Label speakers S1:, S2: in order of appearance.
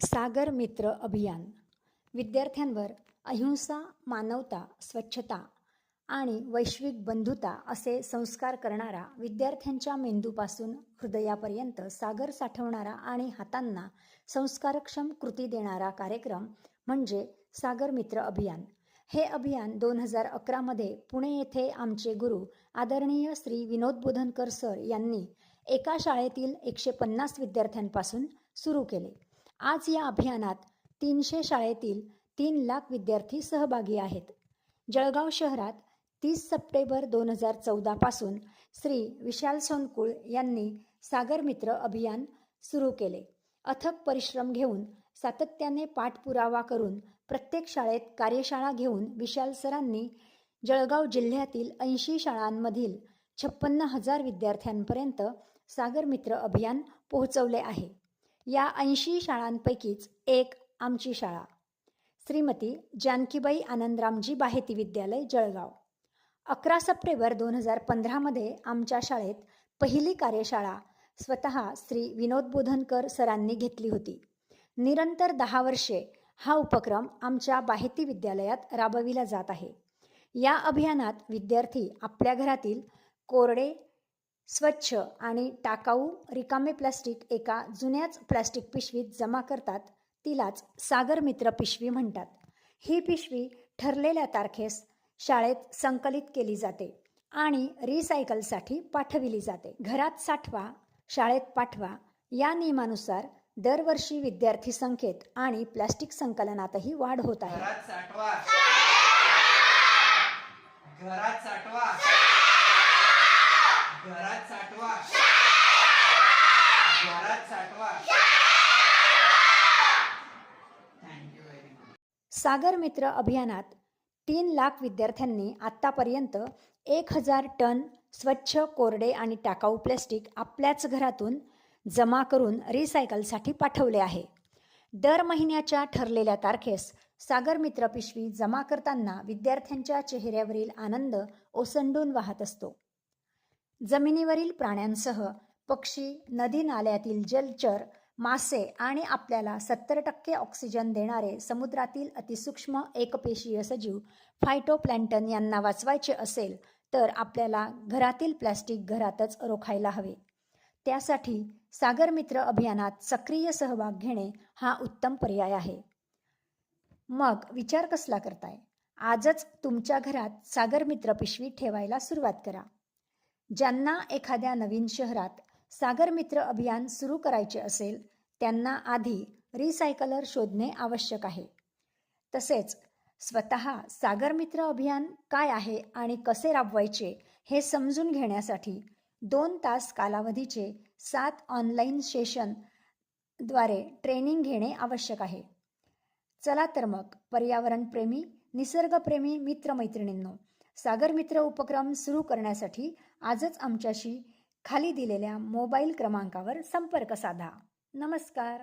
S1: सागर मित्र अभियान. विद्यार्थ्यांवर अहिंसा मानवता स्वच्छता आणि वैश्विक बंधुता असे संस्कार करणारा विद्यार्थ्यांच्या मेंदूपासून हृदयापर्यंत सागर साठवणारा आणि हातांना संस्कारक्षम कृती देणारा कार्यक्रम म्हणजे सागर मित्र अभियान. हे अभियान दोन हजार अकरामध्ये पुणे येथे आमचे गुरु आदरणीय श्री विनोद बोधनकर सर यांनी एका शाळेतील एकशे पन्नास विद्यार्थ्यांपासून सुरू केले. आज या अभियानात तीनशे शाळेतील तीन लाख विद्यार्थी सहभागी आहेत. जळगाव शहरात तीस सप्टेंबर दोन हजार चौदापासून श्री विशाल सोनकुळ यांनी सागर मित्र अभियान सुरू केले. अथक परिश्रम घेऊन सातत्याने पाठपुरावा करून प्रत्येक शाळेत कार्यशाळा घेऊन विशाल सरांनी जळगाव जिल्ह्यातील ऐंशी शाळांमधील छप्पन्न हजार विद्यार्थ्यांपर्यंत सागर मित्र अभियान पोहोचवले आहे. या ऐंशी शाळांपैकीच एक आमची शाळा. श्रीमती जानकीबाई आनंदरामजी बाहेती विद्यालय जळगाव. अकरा सप्टेंबर दोन हजार पंधरामध्ये आमच्या शाळेत पहिली कार्यशाळा स्वतः श्री विनोद बोधनकर सरांनी घेतली होती. निरंतर दहा वर्षे हा उपक्रम आमच्या बाहेती विद्यालयात राबविला जात आहे. या अभियानात विद्यार्थी आपल्या घरातील कोरडे स्वच्छ आणि टाकाऊ रिकामे प्लास्टिक एका जुन्याच प्लास्टिक पिशवीत जमा करतात तिलाच सागर मित्र पिशवी म्हणतात. ही पिशवी ठरलेल्या तारखेस शाळेत संकलित केली जाते आणि रिसायकलसाठी पाठविली जाते. घरात साठवा शाळेत पाठवा या नियमानुसार दरवर्षी विद्यार्थी संख्येत आणि प्लास्टिक संकलनातही वाढ होत आहे.
S2: घरात साठवा. घरात साठवा घरात साठवा घरात साठवा thank you very much
S1: Sagar Mitra अभियानात तीन लाख विद्यार्थ्यांनी आत्तापर्यंत एक हजार टन स्वच्छ कोरडे आणि टाकाऊ प्लॅस्टिक आपल्याच घरातून जमा करून रिसायकलसाठी पाठवले आहे. दर महिन्याच्या ठरलेल्या तारखेस सागर मित्र पिशवी जमा करताना विद्यार्थ्यांच्या चेहऱ्यावरील आनंद ओसंडून वाहत असतो. जमिनीवरील प्राण्यांसह पक्षी नदी नाल्यातील जलचर मासे आणि आपल्याला सत्तर टक्के ऑक्सिजन देणारे समुद्रातील अतिसूक्ष्म एकपेशीय सजीव फायटोप्लॅन्टन यांना वाचवायचे असेल तर आपल्याला घरातील प्लॅस्टिक घरातच रोखायला हवे. त्यासाठी सागर मित्र अभियानात सक्रिय सहभाग घेणे हा उत्तम पर्याय आहे. मग विचार कसला करताय? आजच तुमच्या घरात सागर मित्र पिशवी ठेवायला सुरुवात करा. ज्यांना एखाद्या नवीन शहरात सागर मित्र अभियान सुरू करायचे असेल त्यांना आधी रिसायकलर शोधणे आवश्यक आहे. तसेच स्वतः सागर मित्र अभियान काय आहे आणि कसे राबवायचे हे समजून घेण्यासाठी दोन तास कालावधीचे सात ऑनलाईन सेशनद्वारे ट्रेनिंग घेणे आवश्यक आहे. चला तर मग पर्यावरणप्रेमी निसर्गप्रेमी मित्रमैत्रिणींनो सागर मित्र उपक्रम सुरू करण्यासाठी आजच आमच्याशी खाली दिलेल्या मोबाईल क्रमांकावर संपर्क साधा. नमस्कार.